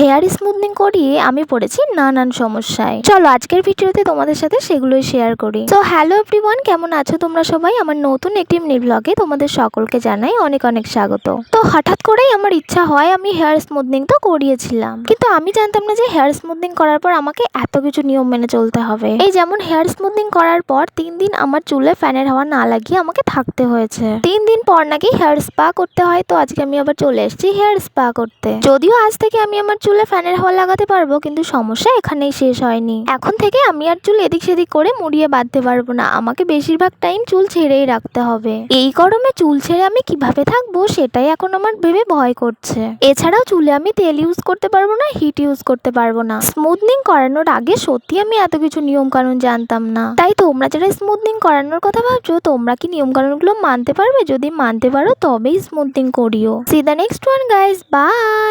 Hair smoothing করিয়ে আমি পড়েছি নানান সমস্যায়। চলো আজকের ভিডিওতে তোমাদের সাথে সেগুলোই শেয়ার করি। তো হ্যালো এভরিওয়ান কেমন আছো তোমরা সবাই? আমার নতুন একটি ব্লগে তোমাদের সকলকে জানাই অনেক অনেক স্বাগত। তো হঠাৎ করেই আমার ইচ্ছা হয় আমি হেয়ার স্মুথনিং তো করিয়েছিলাম। কিন্তু আমি জানতাম না যে হেয়ার স্মুথনিং করার পর আমাকে এত কিছু নিয়ম মেনে চলতে হবে। এই যেমন হেয়ার স্মুথনিং করার পর তিন দিন আমার চুলে ফ্যানের হাওয়া না লাগিয়ে আমাকে থাকতে হয়েছে। তিন দিন পর নাকি হেয়ার স্পা করতে হয়, তো আজকে আমি আবার চলে এসেছি হেয়ার স্পা করতে। যদিও আজ থেকে আমি আমার চুলে ফ্যানের হাওয়া লাগাতে পারব, কিন্তু সমস্যা এখানেই শেষ হয়নি। এখন থেকে আমি আর চুল এদিক সেদিক করে মুড়িয়ে বাঁধতে পারব না। আমাকে বেশিরভাগ টাইম চুল ছেড়েই রাখতে হবে। এই গরমে চুল ছেড়ে আমি কীভাবে থাকব সেটাই এখন আমার ভেবে ভয় করছে। এছাড়াও চুলে আমি তেল ইউজ করতে পারব না হিট ইউজ করতে পারব না। স্মুথনিং করানোর আগে সত্যি আমি এত কিছু নিয়ম কানুন জানতাম না। তাই তোমরা যারা স্মুথনিং করানোর কথা ভাবছ, তোমরা কি নিয়ম কানুনগুলো মানতে পারবে? যদি মানতে পারো, তবেই স্মুথনিং করিও। See the next one guys bye